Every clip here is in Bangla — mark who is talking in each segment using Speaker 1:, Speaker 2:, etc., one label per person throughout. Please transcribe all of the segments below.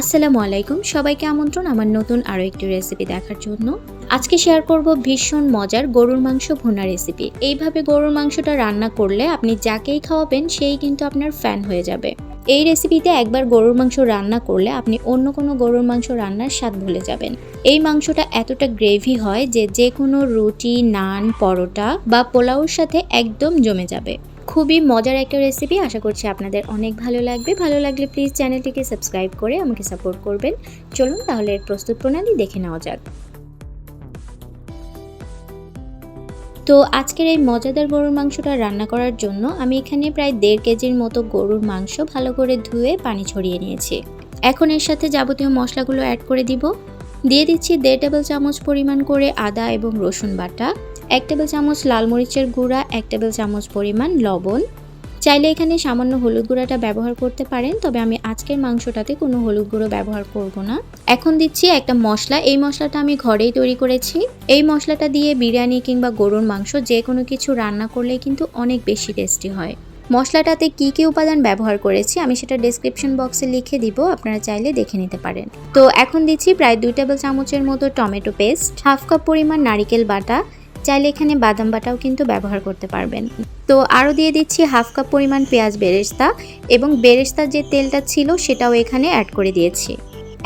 Speaker 1: আসসালামু আলাইকুম। সবাইকে আমন্ত্রণ আমার নতুন আরও একটি রেসিপি দেখার জন্য। আজকে শেয়ার করব ভীষণ মজার গরুর মাংস ভুনা রেসিপি এইভাবে গরুর মাংসটা রান্না করলে আপনি যাকেই খাওয়াবেন, সেই কিন্তু আপনার ফ্যান হয়ে যাবে। এই রেসিপিতে একবার গরুর মাংস রান্না করলে আপনি অন্য কোনো গরুর মাংস রান্নার স্বাদ ভুলে যাবেন। এই মাংসটা এতটা গ্রেভি হয় যে যে কোনো রুটি, নান, পরোটা বা পোলাওর সাথে একদম জমে যাবে। খুবই মজার একটা রেসিপি আশা করছি আপনাদের অনেক ভালো লাগবে। ভালো লাগলে প্লিজ চ্যানেলটিকে সাবস্ক্রাইব করে আমাকে সাপোর্ট করবেন। চলুন তাহলে এর প্রস্তুত প্রণালী দেখে নেওয়া যাক। তো আজকের এই মজাদার গরুর মাংসটা রান্না করার জন্য আমি এখানে প্রায় দেড় কেজির মতো গরুর মাংস ভালো করে ধুয়ে পানি ছড়িয়ে নিয়েছি। এখন এর সাথে যাবতীয় মশলাগুলো অ্যাড করে দিব। দিয়ে দিচ্ছি দেড় টেবিল চামচ পরিমাণ করে আদা এবং রসুন বাটা। এক টেবিল চামচ লাল মরিচের গুঁড়া, এক টেবিল চামচ পরিমাণ লবণ। চাইলে এখানে সামান্য হলুদ গুঁড়াটা ব্যবহার করতে পারেন, তবে আমি আজকের মাংসটাতে কোনো হলুদ গুঁড়ো ব্যবহার করব না। এখন দিচ্ছি একটা মশলা, এই মশলাটা আমি ঘরেই তৈরি করেছি। এই মশলাটা দিয়ে বিরিয়ানি কিংবা গরুর মাংস যে কোনো কিছু রান্না করলে কিন্তু অনেক বেশি টেস্টি হয়। মশলাটাতে কি কি উপাদান ব্যবহার করেছি আমি সেটা ডেসক্রিপশন বক্সে লিখে দিব, আপনারা চাইলে দেখে নিতে পারেন। তো এখন দিচ্ছি প্রায় দুই টেবিল চামচের মতো টমেটো পেস্ট, হাফ কাপ পরিমাণ নারিকেল বাটা চাইলে এখানে বাদাম বাটাও কিন্তু ব্যবহার করতে পারবেন। তো আরও দিয়ে দিচ্ছি হাফ কাপ পরিমাণ পেঁয়াজ বেরেস্তা এবং বেরেস্তার যে তেলটা ছিল সেটাও এখানে অ্যাড করে দিয়েছি।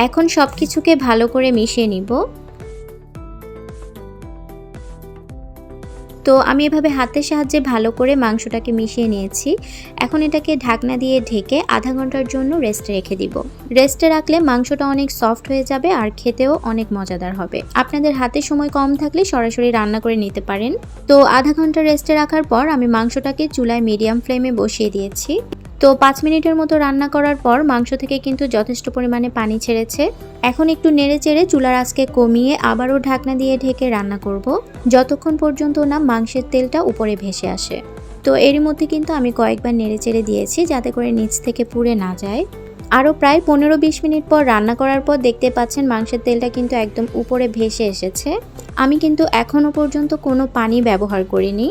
Speaker 1: এখন সব কিছুকে ভালো করে মিশিয়ে নিব। তো আমি এভাবে হাতের সাহায্যে ভালো করে মাংসটাকে মিশিয়ে নিয়েছি। এখন এটাকে ঢাকনা দিয়ে ঢেকে আধা ঘণ্টার জন্য রেস্টে রেখে দিব। রেস্টে রাখলে মাংসটা অনেক সফট হয়ে যাবে আর খেতেও অনেক মজাদার হবে। আপনাদের হাতে সময় কম থাকলে সরাসরি রান্না করে নিতে পারেন। তো আধা ঘণ্টা রেস্টে রাখার পর আমি মাংসটাকে চুলায় মিডিয়াম ফ্লেমে বসিয়ে দিয়েছি। তো পাঁচ মিনিটের মতো রান্না করার পর মাংস থেকে কিন্তু যথেষ্ট পরিমাণে পানি ছেড়েছে। এখন একটু নেড়ে চেড়ে চুলার আজকে কমিয়ে আবারও ঢাকনা দিয়ে ঢেকে রান্না করব। যতক্ষণ পর্যন্ত না মাংসের তেলটা উপরে ভেসে আসে। তো এরই মধ্যে কিন্তু আমি কয়েকবার নেড়ে চেড়ে দিয়েছি যাতে করে নিচ থেকে পুড়ে না যায়। আরও প্রায় পনেরো বিশ মিনিট পর রান্না করার পর দেখতে পাচ্ছেন মাংসের তেলটা কিন্তু একদম উপরে ভেসে এসেছে। আমি কিন্তু এখনও পর্যন্ত কোনো পানি ব্যবহার করিনি।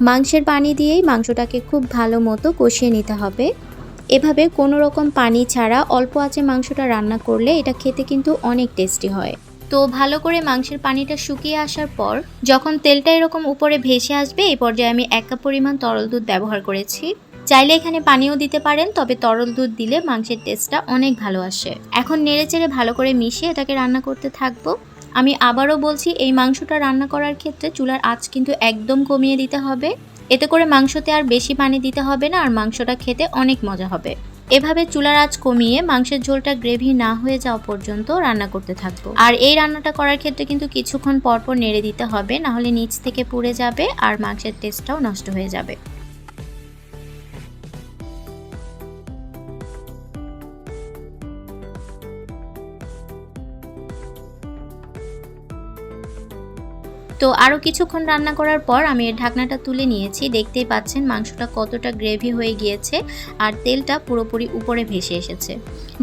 Speaker 1: মাংসের পানি দিয়েই মাংসটাকে খুব ভালো মতো কষিয়ে নিতে হবে। এভাবে কোনো রকম পানি ছাড়া অল্প আঁচে মাংসটা রান্না করলে এটা খেতে কিন্তু অনেক টেস্টি হয়। তো ভালো করে মাংসের পানিটা শুকিয়ে আসার পর যখন তেলটা এরকম উপরে ভেসে আসবে, এই পর্যায়ে আমি এক কাপ পরিমাণ তরল দুধ ব্যবহার করেছি। চাইলে এখানে পানিও দিতে পারেন, তবে তরল দুধ দিলে মাংসের টেস্টটা অনেক ভালো আসে। এখন নেড়ে চেড়ে ভালো করে মিশিয়ে এটাকে রান্না করতে থাকব। আমি আবারও বলছি, এই মাংসটা রান্না করার ক্ষেত্রে চুলার আঁচ কিন্তু একদম কমিয়ে দিতে হবে। এতে করে মাংসতে আর বেশি পানি দিতে হবে না, আর মাংসটা খেতে অনেক মজা হবে। এভাবে চুলার আঁচ কমিয়ে মাংসের ঝোলটা গ্রেভি না হয়ে যাওয়া পর্যন্ত রান্না করতে থাকব। আর এই রান্নাটা করার ক্ষেত্রে কিন্তু কিছুক্ষণ পরপর নেড়ে দিতে হবে না হলে নিচ থেকে পুড়ে যাবে আর মাংসের টেস্টটাও নষ্ট হয়ে যাবে। তো আরও কিছুক্ষণ রান্না করার পর আমি এর ঢাকনাটা তুলে নিয়েছি। দেখতেই পাচ্ছেন মাংসটা কতটা গ্রেভি হয়ে গিয়েছে আর তেলটা পুরোপুরি উপরে ভেসে এসেছে।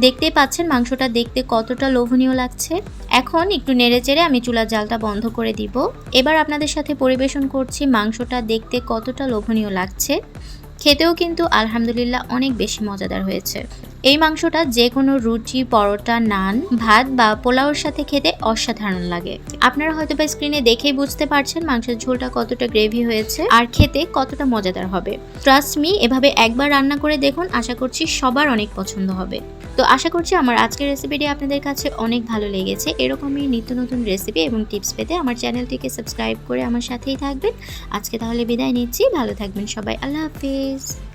Speaker 1: দেখতেই পাচ্ছেন মাংসটা দেখতে কতটা লোভনীয় লাগছে। এখন একটু নেড়ে চেড়ে আমি চুলার জালটা বন্ধ করে দিব। এবার আপনাদের সাথে পরিবেশন করছি মাংসটা দেখতে কতটা লোভনীয় লাগছে। খেতেও কিন্তু আলহামদুলিল্লাহ অনেক বেশি মজাদার হয়েছে। এই মাংসটা যে কোনো রুটি, পরোটা, নান, ভাত বা পোলাওর সাথে খেতে অসাধারণ লাগে। আপনারা হয়তো বা স্ক্রিনে দেখেই বুঝতে পারছেন মাংসের ঝোলটা কতটা গ্রেভি হয়েছে আর খেতে কতটা মজাদার হবে। ট্রাস্ট মি এভাবে একবার রান্না করে দেখুন, আশা করছি সবার অনেক পছন্দ হবে। তো আশা করছি আমার আজকের রেসিপিটি আপনাদের কাছে অনেক ভালো লেগেছে। এরকমই নিত্য নতুন রেসিপি এবং টিপস পেতে আমার চ্যানেলটিকে সাবস্ক্রাইব করে আমার সাথেই থাকবেন। আজকে তাহলে বিদায় নিচ্ছি। ভালো থাকবেন সবাই। আল্লাহ হাফিজ। please.